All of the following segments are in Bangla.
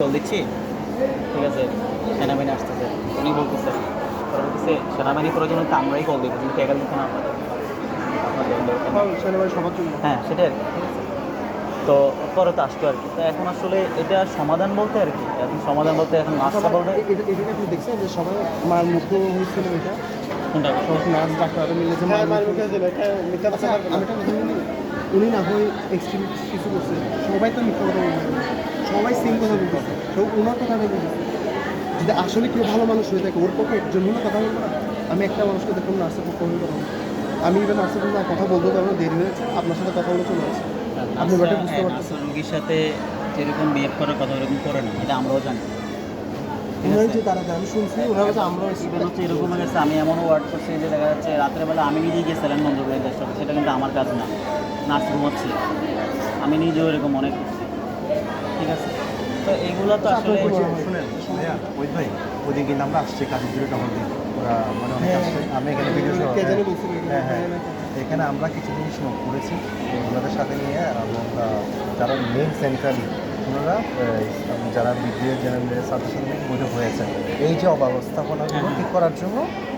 জল দিচ্ছি? ঠিক আছে সেনাবাহিনী আসতেছে। উনি বলতেছে ওরা বলতেছে সেনাবাহিনী প্রয়োজন হলে তো আমরাই কল দেবো কিন্তু টেকা দিচ্ছে না জন্য। হ্যাঁ সেটাই আর কি ঠিক আছে? তো পরে তো আসতো আর কি। তো এখন আসলে এটা সমাধান বলতে আর কি এখন সমাধান বলতে এখন নাস্তা বলতে আপনি দেখছেন যে সবাই মার মুক্ত হয়েছিল এটা? কোনটা? নার্স ডাক্তাররা মিলে যে হ্যাঁ, মার আচ্ছা, উনি না হয় এক্সট্রিম কিছু করছে। সবাই তো মিথ্যা কথা সবাই সেম কথা। বলতেছে সব ওনার কথা বলতেছে যদি আসলে কেউ ভালো মানুষ হয়ে থাকে ওর পক্ষে একজন হলে কথা বলব না আমি একটা মানুষকে দেখুন নার্সের পক্ষে হলে কথা বলব। আমি এবার নার্সের পক্ষে কথা বলতে পারব দেরি হয়েছে আপনার সাথে কথা বলে চলে আসছে। আপনি ব্যাপারটা বুঝতে পারছেন? রোগীর সাথে যেরকম বিহেভ করার কথা ওরকম করে না। এটা আমরাও জানি। যে তারা আমি শুনছি আমরাও হচ্ছে এরকম হয়ে গেছে আমি এমনও ওয়ার্ড করছি যে দেখা যাচ্ছে রাতের বেলা আমি নিজেই গিয়ে স্যালেন বন্ধ করে চেষ্টা করছি সেটা কিন্তু আমার কাজ না। নার্স ঘুমাচ্ছি আমি নিজেও এরকম অনেক ঠিক আছে। তো এইগুলো তো আসলে মনে হয়? শুনেন ওই ভাই ওদিন কিন্তু আমরা আসছি কাজের জন্য তখন দিন। ওরা মানে অনেক হ্যাঁ, আসছে। আমি এখানে ভিডিও হ্যাঁ হ্যাঁ। এখানে আমরা কিছু জিনিস করেছি। ওনাদের সাথে নিয়ে এবং তারা যারা মেন সেন্ট্রালি আহ, যারা ব্রিগেডিয়ার জেনারেলের সাথে সাথে নাকি বৈঠক হয়েছে এই যে অব্যবস্থাপনাগুলো ঠিক করার জন্য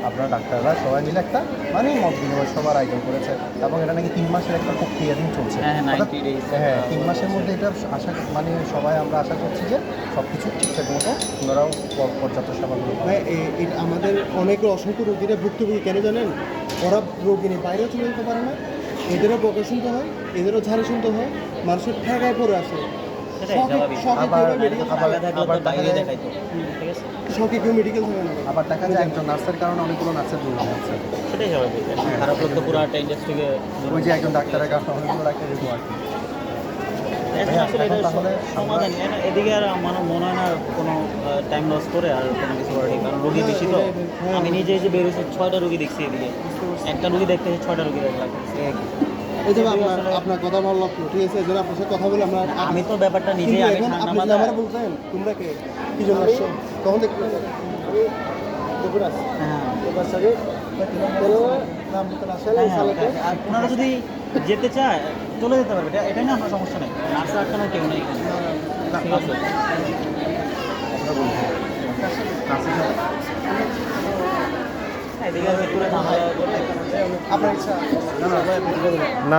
আপনারা ডাক্তাররা সবাই মিলে একটা মানে মত বিনিময় সবার আয়োজন করেছে। এবং এটা নাকি তিন মাসের একটা প্রক্রিয়াধীন চলছে। হ্যাঁ, হ্যাঁ, অর্থাৎ 90 days, হ্যাঁ তিন মাসের মধ্যে এটা আশা মানে সবাই আমরা আশা করছি যে সব কিছু ঠিকঠাক মতো ওনারাও পর্যাপ্ত সেবাগুলো। ভাই আমাদের অনেক অসংখ্য রোগীরা ভুক্তভোগী কেন জানেন? ওরা রোগী নিয়ে বাইরেও চলে যেতে পারে না। এদেরও বকা শুনতে হয় এদেরও ঝাড়ি শুনতে হয় মানুষের ঠেকায় পড়ে আসে। আবার- দেখা যায়- একজন নার্সের কারণে অনেকগুলো নার্সের দুর্নাম হচ্ছে। সেটাই স্বাভাবিক খারাপ লাগতো পুরো একটা ইন্ডাস্ট্রিকে ওই যে একজন ডাক্তারের কারণে অনেকগুলো আর কি সমাধান এদিকে আর আমার মনে হয় না কোনো টাইম লস করে আর কোনো কিছু করে কারণ রোগী বেশি তো। হ্যাঁ। আমি নিজে যে বেরোছি ছয়টা রুগী দেখছি এদিকে। একটা রুগী দেখতে ছয়টা রুগী দেখলাম এই আপনার আপনার কথা ভালো লাগল ঠিক আছে এই জন্য আপনার সাথে কথা বলে আমরা আমি তো ব্যাপারটা নিজে আমি আপনি আমার বলতেন তোমরা কে? কি জন্য আসছো? তখন দেখতে দুপুর হ্যাঁ। হ্যাঁ, হ্যাঁ, আর ওনারা যদি যেতে চায় চলে যেতে পারবে। এটা এটাই না আমরা সমস্যা নেই। নার্স আটকানোর কেউ নেই এখানে। ঠিক আছে। না না।